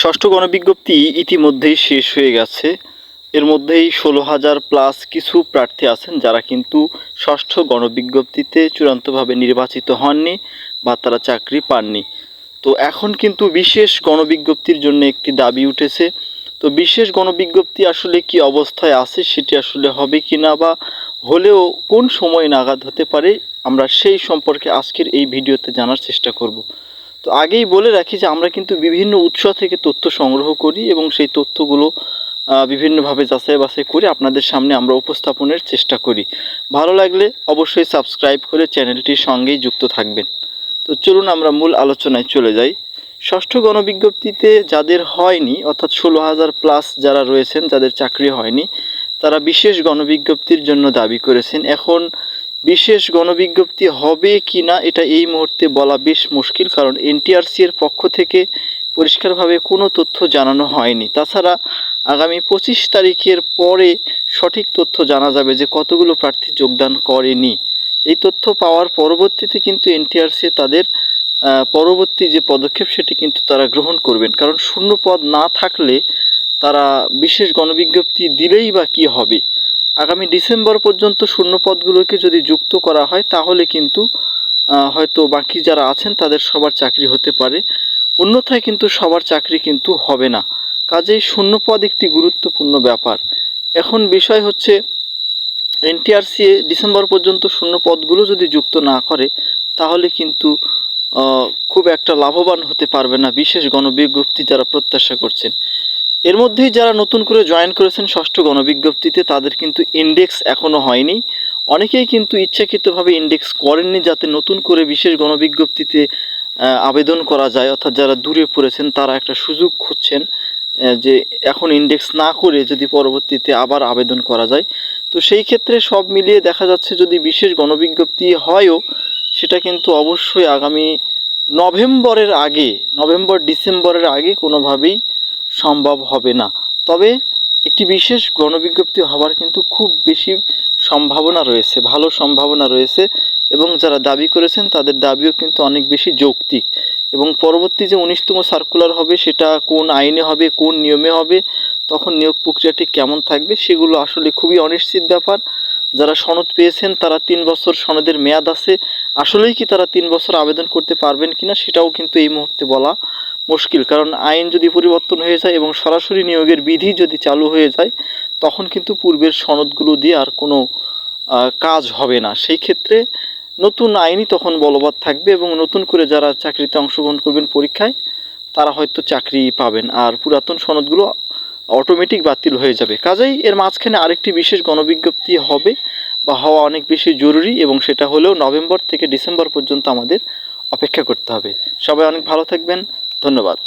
ষষ্ঠ গণবিজ্ঞপ্তি ইতিমধ্যেই শেষ হয়ে গেছে। এর মধ্যেই ষোলো হাজার প্লাস কিছু প্রার্থী আছেন যারা কিন্তু ষষ্ঠ গণবিজ্ঞপ্তিতে চূড়ান্তভাবে নির্বাচিত হননি বা তারা চাকরি পাননি। তো এখন কিন্তু বিশেষ গণবিজ্ঞপ্তির জন্য একটি দাবি উঠেছে। তো বিশেষ গণবিজ্ঞপ্তি আসলে কি অবস্থায় আছে, সেটি আসলে হবে কি না বা হলেও কোন সময় নাগাদ হতে পারে, আমরা সেই সম্পর্কে আজকের এই ভিডিওতে জানার চেষ্টা করব। তো আগেই বলে রাখি যে আমরা কিন্তু বিভিন্ন উৎস থেকে তথ্য সংগ্রহ করি এবং সেই তথ্যগুলো বিভিন্নভাবে যাচাই বাছাই করে আপনাদের সামনে আমরা উপস্থাপনের চেষ্টা করি। ভালো লাগলে অবশ্যই সাবস্ক্রাইব করে চ্যানেলটির সঙ্গেই যুক্ত থাকবেন। তো চলুন আমরা মূল আলোচনায় চলে যাই। ষষ্ঠ গণবিজ্ঞপ্তিতে যাদের হয়নি, অর্থাৎ ষোলো হাজার প্লাস যারা রয়েছেন, যাদের চাকরি হয়নি, তারা বিশেষ গণবিজ্ঞপ্তির জন্য দাবি করেছেন। এখন বিশেষ গণবিজ্ঞপ্তি হবে কি না, এটা এই মুহূর্তে বলা বেশ মুশকিল, কারণ এনটিআরসি এর পক্ষ থেকে পরিষ্কারভাবে কোনো তথ্য জানানো হয়নি। তাছাড়া আগামী পঁচিশ তারিখের পরে সঠিক তথ্য জানা যাবে যে কতগুলো প্রার্থী যোগদান করেনি। এই তথ্য পাওয়ার পরবর্তীতে কিন্তু এনটিআরসি তাদের পরবর্তী যে পদক্ষেপ, সেটি কিন্তু তারা গ্রহণ করবেন। কারণ শূন্য পদ না থাকলে তারা বিশেষ গণবিজ্ঞপ্তি দিলেই বা কি হবে? আগামী ডিসেম্বর পর্যন্ত শূন্য পদগুলোকে যদি যুক্ত করা হয়, তাহলে কিন্তু হয়তো বাকি যারা আছেন তাদের সবার চাকরি হতে পারে। অন্যথায় কিন্তু সবার চাকরি কিন্তু হবে না। কাজেই শূন্য পদ একটি গুরুত্বপূর্ণ ব্যাপার। এখন বিষয় হচ্ছে, এনটিআরসি ডিসেম্বর পর্যন্ত শূন্য পদগুলো যদি যুক্ত না করে, তাহলে কিন্তু খুব একটা লাভবান হতে পারবে না বিশেষ গণবিজ্ঞপ্তি যারা প্রত্যাশা করছেন। এর মধ্যেই যারা নতুন করে জয়েন করেছেন ষষ্ঠ গণবিজ্ঞপ্তিতে, তাদের কিন্তু ইন্ডেক্স এখনও হয়নি। অনেকেই কিন্তু ইচ্ছাকৃতভাবে ইন্ডেক্স করেননি যাতে নতুন করে বিশেষ গণবিজ্ঞপ্তিতে আবেদন করা যায়। অর্থাৎ যারা দূরে পড়েছেন, তারা একটা সুযোগ খুঁজছেন যে এখন ইন্ডেক্স না করে যদি পরবর্তীতে আবার আবেদন করা যায়। তো সেই ক্ষেত্রে সব মিলিয়ে দেখা যাচ্ছে যদি বিশেষ গণবিজ্ঞপ্তি হয়ও, সেটা কিন্তু অবশ্যই আগামী নভেম্বরের আগে, নভেম্বর ডিসেম্বরের আগে কোনোভাবেই সম্ভব হবে না। তবে একটি বিশেষ গণবিজ্ঞপ্তি হওয়ার কিন্তু খুব বেশি সম্ভাবনা রয়েছে, ভালো সম্ভাবনা রয়েছে এবং যারা দাবি করেছেন তাদের দাবিও কিন্তু অনেক বেশি যৌক্তিক। এবং পরবর্তী যে উনিশতম সার্কুলার হবে সেটা কোন আইনে হবে, কোন নিয়মে হবে, তখন নিয়োগ প্রক্রিয়াটি কেমন থাকবে সেগুলো আসলে খুবই অনিশ্চিত ব্যাপার। যারা সনদ পেয়েছেন তারা তিন বছর সনদের মেয়াদ আছে। আসলেই কি তারা তিন বছর আবেদন করতে পারবেন কিনা সেটাও কিন্তু এই মুহূর্তে বলা মুশকিল। কারণ আইন যদি পরিবর্তন হয়ে যায় এবং সরাসরি নিয়োগের বিধি যদি চালু হয়ে যায়, তখন কিন্তু পূর্বের সনদগুলো দিয়ে আর কোনো কাজ হবে না। সেই ক্ষেত্রে নতুন আইনই তখন বলবৎ থাকবে এবং নতুন করে যারা চাকরিতে অংশগ্রহণ করবেন পরীক্ষায়, তারা হয়তো চাকরি পাবেন। আর পুরাতন সনদগুলো অটোমেটিক বাতিল হয়ে যাবে। কাজেই এর মাঝখানে আরেকটি বিশেষ গণবিজ্ঞপ্তি হবে বা হওয়া অনেক বেশি জরুরি এবং সেটা হলেও নভেম্বর থেকে ডিসেম্বর পর্যন্ত আমাদের অপেক্ষা করতে হবে। সবাই অনেক ভালো থাকবেন। ধন্যবাদ।